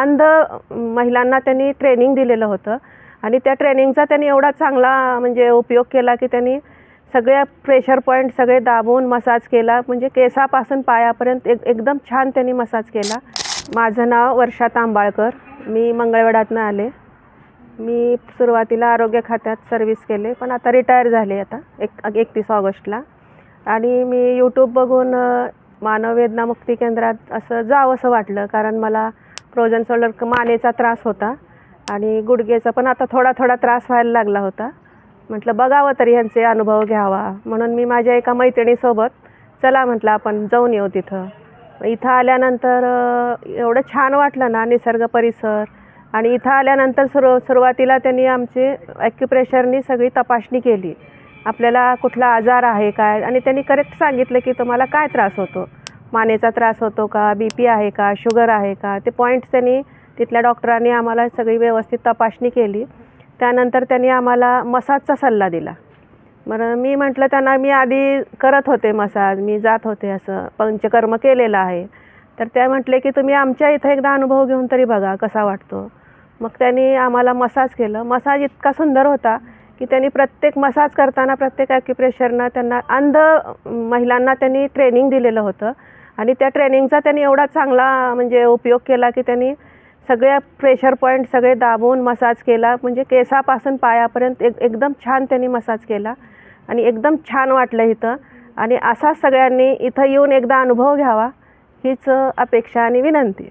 अंध महिलांना त्यांनी ट्रेनिंग दिलेलं होतं. आणि त्या ट्रेनिंगचा त्यांनी एवढा चांगला म्हणजे उपयोग केला की त्यांनी सगळ्या प्रेशर पॉईंट सगळे दाबून मसाज केला. म्हणजे केसापासून पायापर्यंत एक एकदम छान त्यांनी मसाज केला. माझं नाव वर्षा तांबाळकर. मी मंगळवेढातनं आले. मी सुरुवातीला आरोग्य खात्यात सर्व्हिस केले पण आता रिटायर झाले आता एक एकतीस ऑगस्टला. आणि मी यूट्यूब बघून मानव वेदनामुक्ती केंद्रात असं जावंसं वाटलं कारण मला फ्रोजन शोल्डर मानेचा त्रास होता. आणि गुडघेचा पण आता थोडा थोडा त्रास व्हायला लागला होता. म्हटलं बघावं तरी ह्यांचे अनुभव घ्यावा. म्हणून मी माझ्या एका मैत्रिणीसोबत चला म्हटलं आपण जाऊन येऊ तिथं. इथं आल्यानंतर एवढं छान वाटलं ना निसर्ग परिसर. आणि इथं आल्यानंतर सुरू सुरुवातीला त्यांनी आमची ॲक्युप्रेशरनी सगळी तपासणी केली. आपल्याला कुठला आजार आहे काय? आणि त्यांनी करेक्ट सांगितलं की तुम्हाला काय त्रास होतो? मानेचा त्रास होतो का? बी पी आहे का? शुगर आहे का? ते पॉईंट्स त्यांनी तिथल्या डॉक्टरांनी आम्हाला सगळी व्यवस्थित तपासणी केली. त्यानंतर त्यांनी आम्हाला मसाजचा सल्ला दिला. बरं मी म्हटलं त्यांना मी आधी करत होते मसाज मी जात होते असं पंचकर्म केलेलं आहे. तर त्या म्हटले की तुम्ही आमच्या इथं एकदा अनुभव घेऊन तरी बघा कसा वाटतो. मग त्यांनी आम्हाला मसाज केलं. मसाज इतका सुंदर होता की त्यांनी प्रत्येक मसाज करताना प्रत्येक ॲक्युप्रेशरनं त्यांना अंध महिलांना त्यांनी ट्रेनिंग दिलेलं होतं. आणि त्या ट्रेनिंगचा त्यांनी एवढा चांगला म्हणजे उपयोग केला की त्यांनी सगळ्या प्रेशर पॉईंट सगळे दाबून मसाज केला. म्हणजे केसापासून पायापर्यंत एक एकदम छान त्यांनी मसाज केला. आणि एकदम छान वाटलं इथं. आणि असा सगळ्यांनी इथं येऊन एकदा अनुभव घ्यावा हीच अपेक्षा आणि विनंती.